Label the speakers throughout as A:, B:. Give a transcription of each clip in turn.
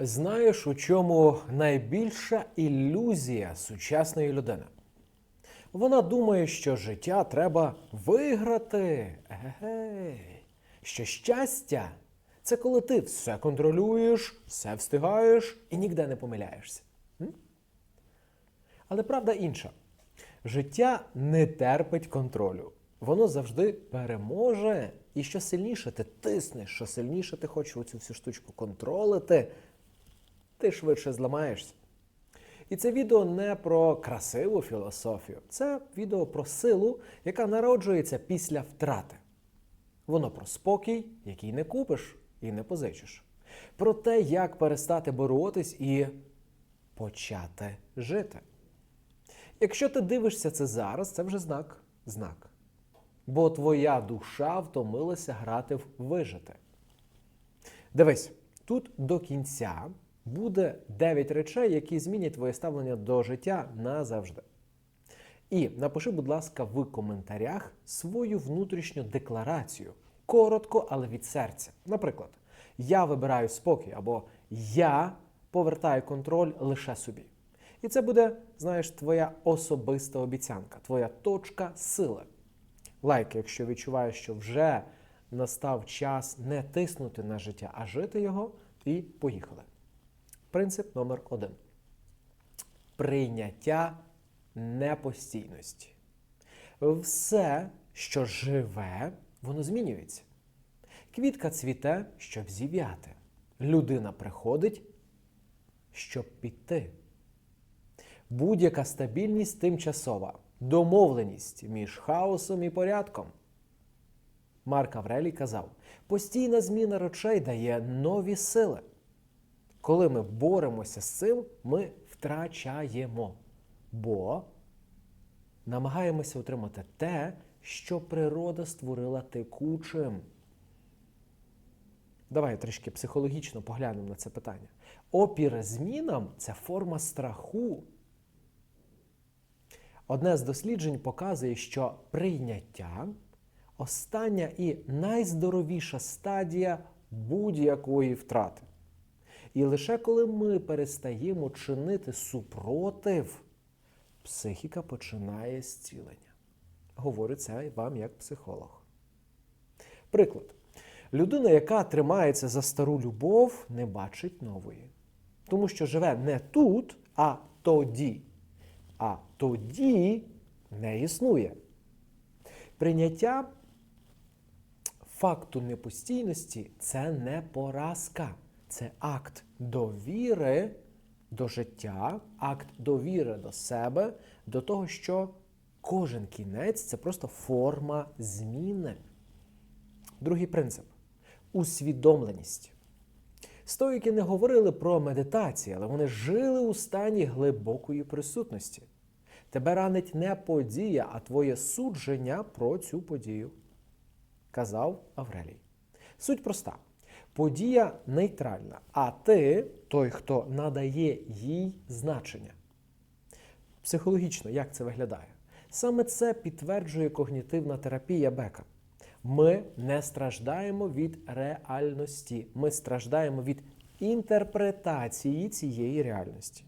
A: Знаєш, у чому найбільша ілюзія сучасної людини? Вона думає, що життя треба виграти. Егегей. Що щастя це коли ти все контролюєш, все встигаєш і ніде не помиляєшся. Але правда інша. Життя не терпить контролю. Воно завжди переможе. І що сильніше ти тиснеш, що сильніше ти хочеш оцю всю штучку контролити, ти швидше зламаєшся. І це відео не про красиву філософію, це відео про силу, яка народжується після втрати. Воно про спокій, який не купиш і не позичиш. Про те, як перестати боротись і почати жити. Якщо ти дивишся це зараз, це вже знак. Знак. Бо твоя душа втомилася грати в вижити. Дивись, тут до кінця буде 9 речей, які змінять твоє ставлення до життя назавжди. І напиши, будь ласка, в коментарях свою внутрішню декларацію. Коротко, але від серця. Наприклад, я вибираю спокій або я повертаю контроль лише собі. І це буде, знаєш, твоя особиста обіцянка, твоя точка сили. Лайк, якщо відчуваєш, що вже настав час не тиснути на життя, а жити його, і поїхали. Принцип номер один: прийняття непостійності. Все, що живе, воно змінюється. Квітка цвіте, щоб зів'яти. Людина приходить, щоб піти. Будь-яка стабільність тимчасова, домовленість між хаосом і порядком. Марк Аврелій казав: постійна зміна речей дає нові сили. Коли ми боремося з цим, ми втрачаємо, бо намагаємося отримати те, що природа створила текучим. Давай трішки психологічно поглянемо на це питання. Опір змінам це форма страху. Одне з досліджень показує, що прийняття остання і найздоровіша стадія будь-якої втрати. І лише коли ми перестаємо чинити супротив, психіка починає зцілення. Говорю це вам як психолог. Приклад. Людина, яка тримається за стару любов, не бачить нової. Тому що живе не тут, а тоді. А тоді не існує. Прийняття факту непостійності це не поразка, це акт довіри до життя, акт довіри до себе, до того, що кожен кінець це просто форма зміни. Другий принцип усвідомленість. Стоїки не говорили про медитацію, але вони жили у стані глибокої присутності. Тебе ранить не подія, а твоє судження про цю подію, казав Аврелій. Суть проста: подія нейтральна, а ти той, хто надає їй значення. Психологічно, як це виглядає? Саме це підтверджує когнітивна терапія Бека. Ми не страждаємо від реальності, ми страждаємо від інтерпретації цієї реальності.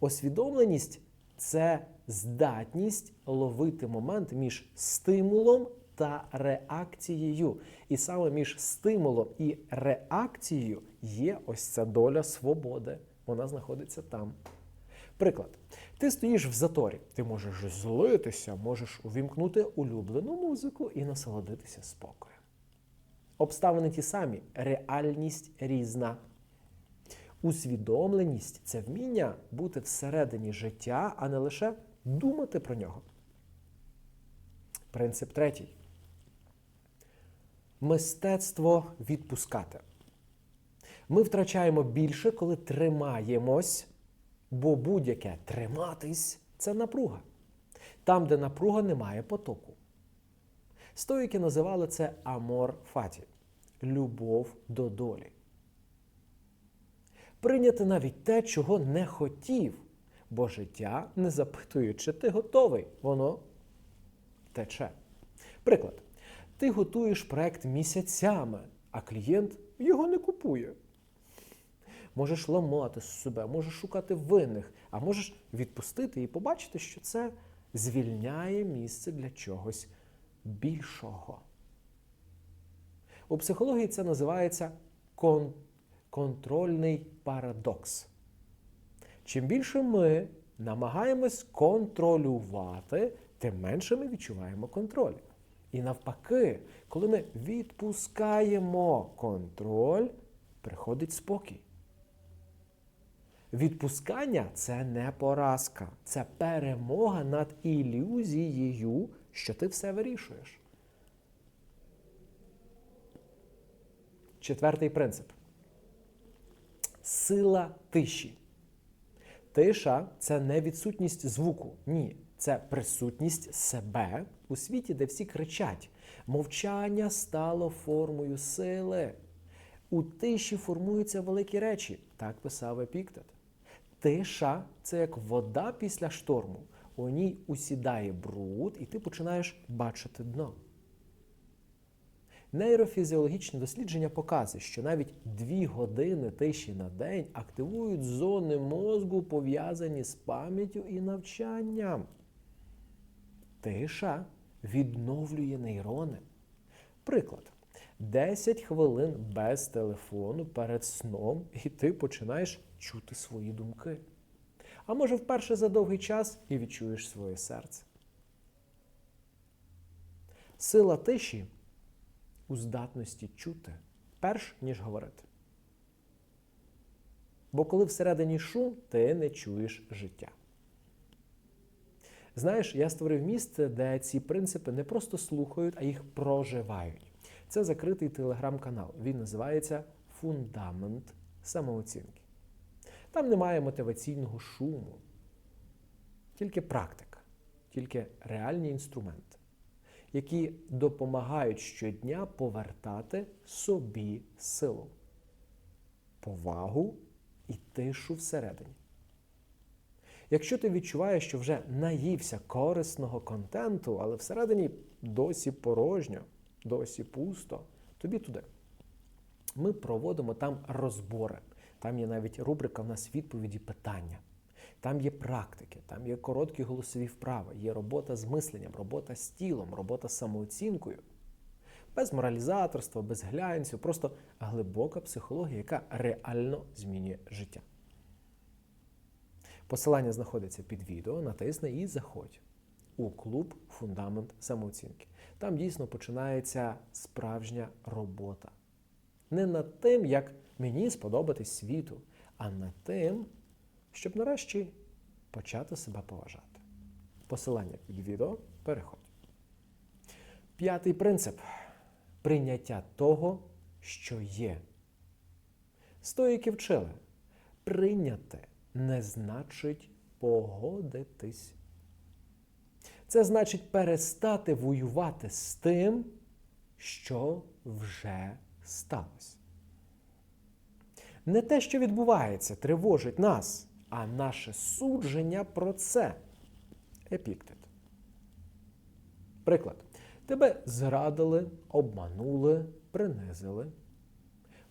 A: Освідомленість це здатність ловити момент між стимулом та реакцією. І саме між стимулом і реакцією є ось ця доля свободи. Вона знаходиться там. Приклад, ти стоїш в заторі, ти можеш злитися, можеш увімкнути улюблену музику і насолодитися спокоєм. Обставини ті самі, реальність різна. Усвідомленість це вміння бути всередині життя, а не лише думати про нього. Принцип третій. Мистецтво відпускати. Ми втрачаємо більше, коли тримаємось. Бо будь-яке триматись це напруга. Там, де напруга, немає потоку. Стоїки називали це амор фаті любов до долі. Прийняти навіть те, чого не хотів, бо життя не запитує, чи ти готовий, воно тече. Приклад, ти готуєш проект місяцями, а клієнт його не купує. можеш ламати себе, можеш шукати винних, а можеш відпустити і побачити, що це звільняє місце для чогось більшого. У психології це називається кон- контрольний парадокс. Чим більше ми намагаємось контролювати, тим менше ми відчуваємо контроль. І навпаки, коли ми відпускаємо контроль, приходить спокій. Відпускання це не поразка, це перемога над ілюзією, що ти все вирішуєш. Четвертий принцип. Сила тиші. Тиша це не відсутність звуку. Ні. Це присутність себе у світі, де всі кричать. Мовчання стало формою сили. У тиші формуються великі речі, так писав Епіктет. Тиша це як вода після шторму. У ній усідає бруд, і ти починаєш бачити дно. Нейрофізіологічне дослідження показує, що навіть дві години тиші на день активують зони мозку, пов'язані з пам'яттю і навчанням. Тиша відновлює нейрони. Приклад: 10 хвилин без телефону перед сном, і ти починаєш чути свої думки. А може, вперше за довгий час і відчуєш своє серце. Сила тиші у здатності чути, перш ніж говорити. Бо коли всередині шум, ти не чуєш життя. Знаєш, я створив місце, де ці принципи не просто слухають, а їх проживають. Це закритий телеграм-канал. Він називається Фундамент самооцінки. Там немає мотиваційного шуму, тільки практика, тільки реальні інструменти, які допомагають щодня повертати собі силу, повагу і тишу всередині. Якщо ти відчуваєш, що вже наївся корисного контенту, але всередині досі порожньо, досі пусто, тобі туди. Ми проводимо там розбори. Там є навіть рубрика в нас відповіді питання. Там є практики, там є короткі голосові вправи, є робота з мисленням, робота з тілом, робота з самооцінкою. Без моралізаторства, без глянцю, просто глибока психологія, яка реально змінює життя. Посилання знаходиться під відео, натисни і заходь у клуб Фундамент самооцінки. Там дійсно починається справжня робота. Не над тим, як мені сподобатись світу, а над тим, щоб нарешті почати себе поважати. Посилання під відео переходь. П'ятий принцип прийняття того, що є. Стоїки вчили. Прийняти не значить погодитись. Це значить перестати воювати з тим, що вже сталося. Не те, що відбувається, тривожить нас, а наше судження про це. Епіктет. Приклад. Тебе зрадили, обманули, принизили.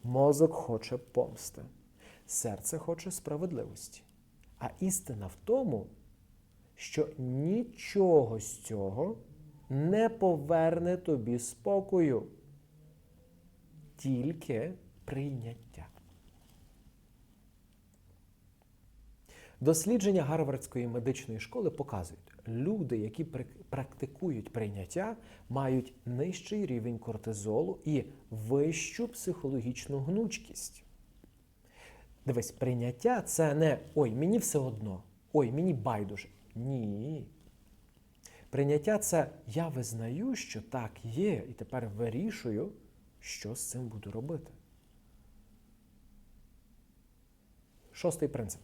A: Мозок хоче помсти. Серце хоче справедливості. А істина в тому, що нічого з цього не поверне тобі спокою, тільки прийняття. Дослідження Гарвардської медичної школи показують, люди, які практикують прийняття, мають нижчий рівень кортизолу і вищу психологічну гнучкість. Дивись, прийняття це не ой, мені все одно, ой, мені байдуже. Ні. Прийняття це я визнаю, що так є, і тепер вирішую, що з цим буду робити. Шостий принцип.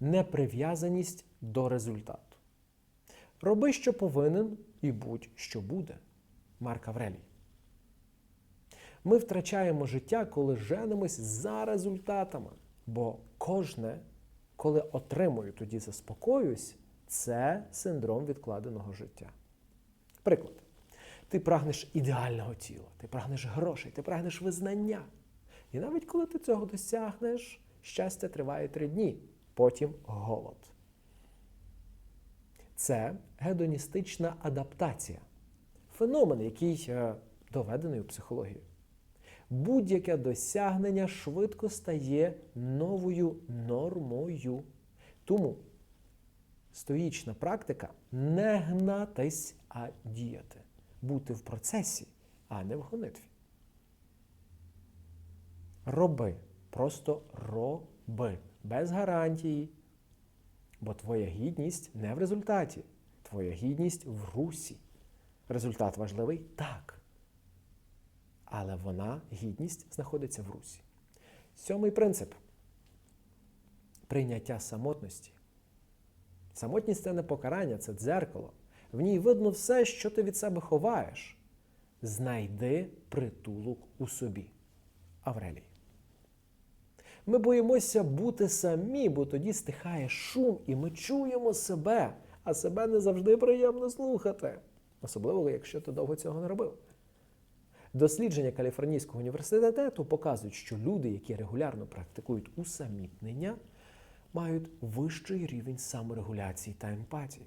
A: Неприв'язаність до результату. Роби, що повинен, і будь що буде. Марк Аврелій. Ми втрачаємо життя, коли женимось за результатами. Бо кожне, коли отримую, тоді заспокоюсь, це синдром відкладеного життя. Приклад. Ти прагнеш ідеального тіла, ти прагнеш грошей, ти прагнеш визнання. І навіть коли ти цього досягнеш, щастя триває три дні, потім голод. Це гедоністична адаптація. Феномен, який е, доведений у психології. Будь-яке досягнення швидко стає новою нормою. Тому стоїчна практика не гнатись, а діяти, бути в процесі, а не в гонитві. Роби, просто роби, без гарантії. Бо твоя гідність не в результаті, твоя гідність в русі. Результат важливий так. Але вона, гідність, знаходиться в русі. Сьомий принцип прийняття самотності. Самотність це не покарання, це дзеркало. В ній видно все, що ти від себе ховаєш. Знайди притулок у собі. Аврелій. Ми боїмося бути самі, бо тоді стихає шум, і ми чуємо себе, а себе не завжди приємно слухати. Особливо, якщо ти довго цього не робив. Дослідження Каліфорнійського університету показують, що люди, які регулярно практикують усамітнення, мають вищий рівень саморегуляції та емпатії.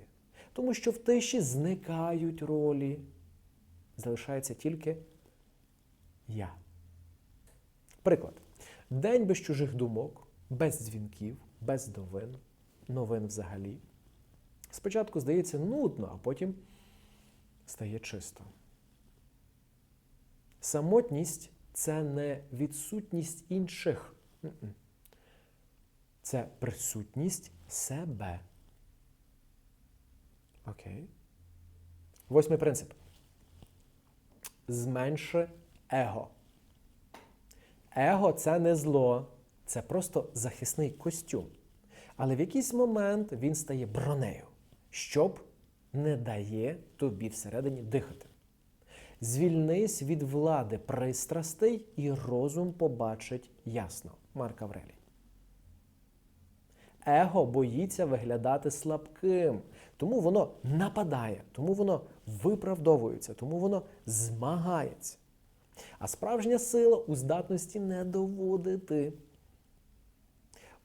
A: Тому що в тиші зникають ролі. Залишається тільки я. Приклад. День без чужих думок, без дзвінків, без новин, новин взагалі. Спочатку здається нудно, а потім стає чисто. Самотність це не відсутність інших. Це присутність себе. Окей. Восьмий принцип. Зменши его. Его це не зло, це просто захисний костюм. Але в якийсь момент він стає бронею, щоб не дає тобі всередині дихати. Звільнись від влади пристрастей, і розум побачить ясно. Марк Аврелій. Его боїться виглядати слабким, тому воно нападає, тому воно виправдовується, тому воно змагається. А справжня сила у здатності не доводити.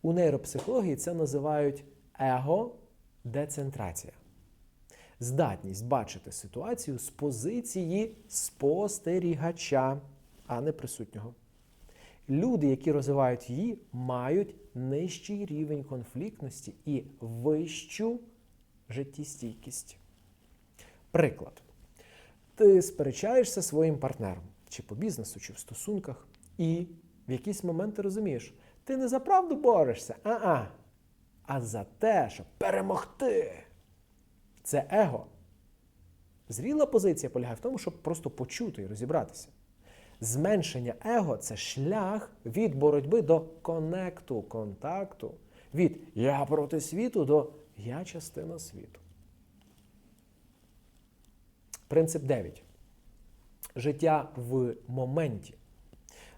A: У нейропсихології це називають его-децентрація. Здатність бачити ситуацію з позиції спостерігача, а не присутнього. Люди, які розвивають її, мають нижчий рівень конфліктності і вищу життєстійкість. Приклад. Ти сперечаєшся своїм партнером, чи по бізнесу, чи в стосунках, і в якийсь момент ти розумієш, ти не за правду борешся, а-а, а за те, щоб перемогти. Це его. Зріла позиція полягає в тому, щоб просто почути і розібратися. Зменшення его це шлях від боротьби до конекту, контакту, від я проти світу до я частина світу. Принцип 9. Життя в моменті.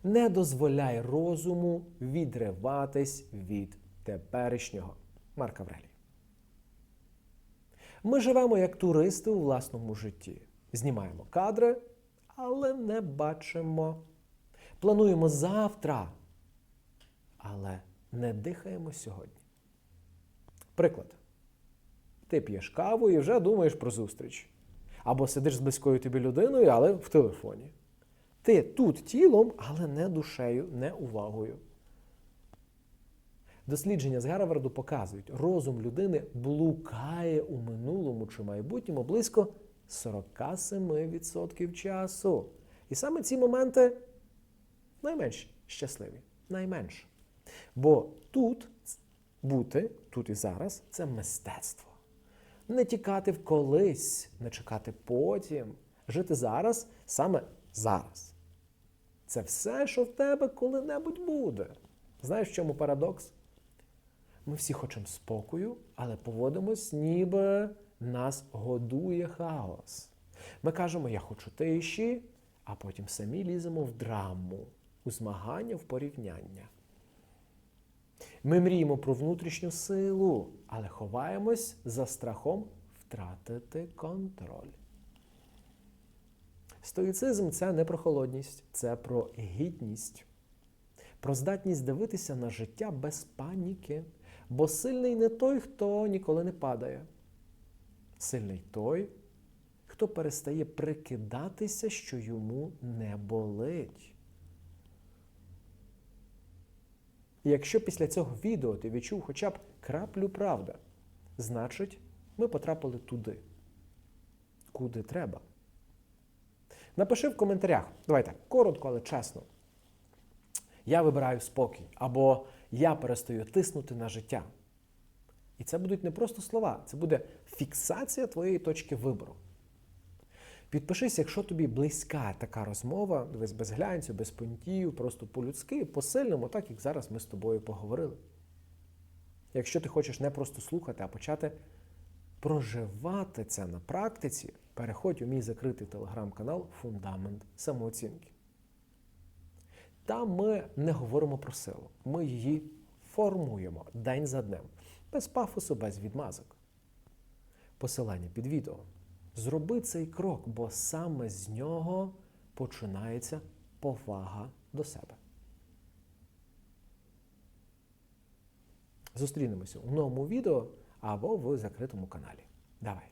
A: Не дозволяй розуму відриватись від теперішнього. Марк Аврелій. Ми живемо як туристи у власному житті. Знімаємо кадри, але не бачимо. Плануємо завтра, але не дихаємо сьогодні. Приклад. Ти п'єш каву і вже думаєш про зустріч. Або сидиш з близькою тобі людиною, але в телефоні. Ти тут тілом, але не душею, не увагою. Дослідження з Гарварду показують, розум людини блукає у минулому чи майбутньому близько 47% часу. І саме ці моменти найменш щасливі. Найменше. Бо тут бути, тут і зараз це мистецтво. Не тікати в колись, не чекати потім. Жити зараз саме зараз. Це все, що в тебе коли-небудь буде. Знаєш, в чому парадокс? Ми всі хочемо спокою, але поводимось, ніби нас годує хаос. Ми кажемо, я хочу тиші, а потім самі ліземо в драму, у змагання, в порівняння. Ми мріємо про внутрішню силу, але ховаємось за страхом втратити контроль. Стоїцизм це не про холодність, це про гідність. про здатність дивитися на життя без паніки. Бо сильний не той, хто ніколи не падає. Сильний той, хто перестає прикидатися, що йому не болить. І якщо після цього відео ти відчув хоча б краплю правди, значить, ми потрапили туди, куди треба. Напиши в коментарях, давайте коротко, але чесно. Я вибираю спокій, або я перестаю тиснути на життя. І це будуть не просто слова, це буде фіксація твоєї точки вибору. Підпишись, якщо тобі близька така розмова, дивись без глянцю, без понтів, просто по-людськи, по-сильному, так як зараз ми з тобою поговорили. Якщо ти хочеш не просто слухати, а почати проживати це на практиці, переходь у мій закритий телеграм-канал Фундамент самооцінки. Там ми не говоримо про силу, ми її формуємо день за днем, без пафосу, без відмазок. Посилання під відео. Зроби цей крок, бо саме з нього починається повага до себе. Зустрінемося у новому відео або в закритому каналі. Давай!